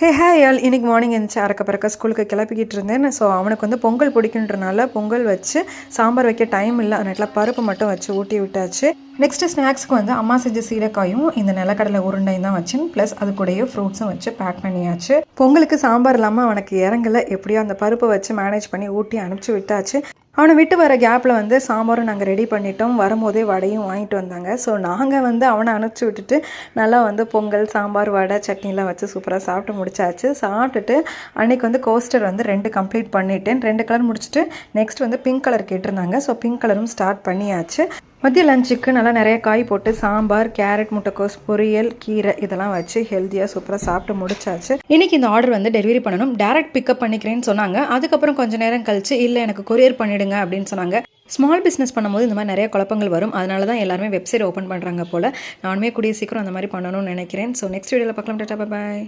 ஹே ஹே யால் இன்றைக்கி மார்னிங் எழுந்துச்சு அறக்க பறக்க ஸ்கூலுக்கு கிளப்பிக்கிட்டு இருந்தேன். ஸோ அவனுக்கு வந்து பொங்கல் பிடிக்குன்றனால பொங்கல் வச்சு சாம்பார் வைக்க டைம் இல்லை. அதனால பருப்பு மட்டும் வச்சு ஊட்டி விட்டாச்சு. நெக்ஸ்ட்டு ஸ்நாக்ஸ்க்கு வந்து அம்மா செஞ்ச சீரக்காயும் இந்த நிலக்கடலை உருண்டையும் தான் வச்சேன். ப்ளஸ் அது கூடயே ஃப்ரூட்ஸும் வச்சு பேக் பண்ணியாச்சு. பொங்கலுக்கு சாம்பார் இல்லாமல் அவனுக்கு இறங்கல. எப்படியோ அந்த பருப்பை வச்சு மேனேஜ் பண்ணி ஊட்டி அனுப்பிச்சி விட்டாச்சு. அவனை விட்டு வர கேப்பில் வந்து சாம்பாரும் நாங்கள் ரெடி பண்ணிட்டோம். வரும்போதே வடையும் வாங்கிட்டு வந்தாங்க. ஸோ நாங்கள் வந்து அவனை அனுப்பிச்சி விட்டுட்டு நல்லா வந்து பொங்கல் சாம்பார் வடை சட்னிலாம் வச்சு சூப்பராக சாப்பிட்டு முடிச்சாச்சு. சாப்பிட்டுட்டு அன்னைக்கு வந்து கோஸ்டர் வந்து ரெண்டு கம்ப்ளீட் பண்ணிட்டேன். ரெண்டு கலர் முடிச்சுட்டு நெக்ஸ்ட் வந்து பிங்க் கலர் கேட்டிருந்தாங்க. ஸோ பிங்க் கலரும் ஸ்டார்ட் பண்ணியாச்சு. மதிய லஞ்சுக்கு நல்லா நிறைய காய் போட்டு சாம்பார் கேரட் முட்டைக்கோஸ் பொரியல் கீரை இதெல்லாம் வச்சு ஹெல்த்தியாக சூப்பராக சாப்பிட்டு முடிச்சாச்சு. இன்னைக்கு இந்த ஆர்டர் வந்து டெலிவரி பண்ணணும். டேரக்ட் பிக்கப் பண்ணிக்கிறேன்னு சொன்னாங்க. அதுக்கப்புறம் கொஞ்ச நேரம் கழிச்சு இல்லை எனக்கு கொரியர் பண்ணிடுங்க அப்படின்னு சொன்னாங்க. ஸ்மால் பிஸ்னஸ் பண்ணும்போது இந்த மாதிரி நிறைய குழப்பங்கள் வரும். அதனால தான் எல்லாருமே வெப்சைட் ஓப்பன் பண்ணுறாங்க போல். நானுமே கூடிய சீக்கிரம் அந்த மாதிரி பண்ணணும்னு நினைக்கிறேன். ஸோ நெக்ஸ்ட் வீடியோவில் பார்க்கலாம். டாட்டா பாய்